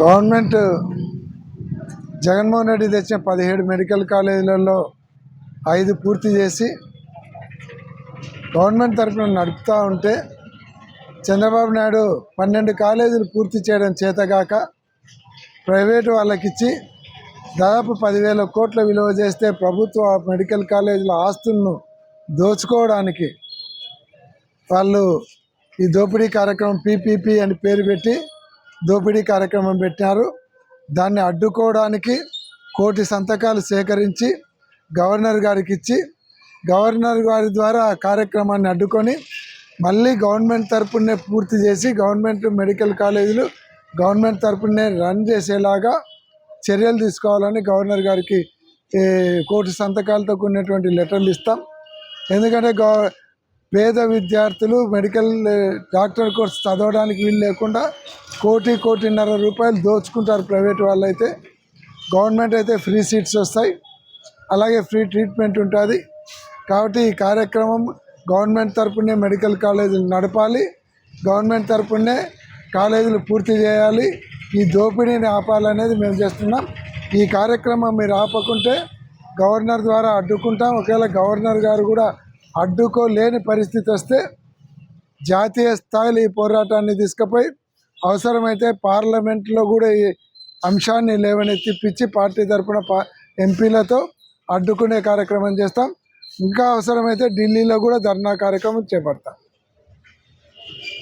Government Jaganmohan Reddy తెచ్చిన పదిహేడు medical కాలేజీలలో ఐదు పూర్తి చేసి గవర్నమెంట్ తరఫున నడుపుతూ ఉంటే చంద్రబాబు నాయుడు పన్నెండు కాలేజీలు పూర్తి చేయడం చేతగాక ప్రైవేటు వాళ్ళకిచ్చి దాదాపు పదివేల కోట్ల విలువ చేస్తే ప్రభుత్వ మెడికల్ కాలేజీల ఆస్తులను దోచుకోవడానికి వాళ్ళు ఈ దోపిడీ కార్యక్రమం పీపీపీ అని పేరు పెట్టి దోపిడీ కార్యక్రమం పెట్టారు. దాన్ని అడ్డుకోవడానికి కోటి సంతకాలు సేకరించి గవర్నర్ గారికి ఇచ్చి గవర్నర్ గారి ద్వారా ఆ కార్యక్రమాన్ని అడ్డుకొని మళ్ళీ గవర్నమెంట్ తరపునే పూర్తి చేసి గవర్నమెంట్ మెడికల్ కాలేజీలు గవర్నమెంట్ తరపునే రన్ చేసేలాగా చర్యలు తీసుకోవాలని గవర్నర్ గారికి కోటి సంతకాలతో కూడినటువంటి లెటర్లు ఇస్తాం. ఎందుకంటే గవ పేద విద్యార్థులు మెడికల్ డాక్టర్ కోర్స్ చదవడానికి వీలు లేకుండా కోటి కోటిన్నర రూపాయలు దోచుకుంటారు ప్రైవేట్ వాళ్ళు అయితే గవర్నమెంట్ అయితే ఫ్రీ సీట్స్ వస్తాయి. అలాగే ఫ్రీ ట్రీట్మెంట్ ఉంటుంది. కాబట్టి ఈ కార్యక్రమం గవర్నమెంట్ తరపునే మెడికల్ కాలేజీలు నడపాలి. గవర్నమెంట్ తరపునే కాలేజీలు పూర్తి చేయాలి. ఈ దోపిడీని ఆపాలనేది మేము చేస్తున్నాం. ఈ కార్యక్రమం మీరు ఆపకుంటే గవర్నర్ ద్వారా అడ్డుకుంటాం. ఒకవేళ గవర్నర్ గారు కూడా అడ్డుకోలేని పరిస్థితి వస్తే జాతీయ స్థాయిలో ఈ పోరాటాన్ని తీసుకుపోయి అవసరమైతే పార్లమెంట్లో కూడా ఈ అంశాన్ని లేవనెత్తిపించి పార్టీ తరపున పా ఎంపీలతో అడ్డుకునే కార్యక్రమం చేస్తాం. ఇంకా అవసరమైతే ఢిల్లీలో కూడా ధర్నా కార్యక్రమం చేపడతాం.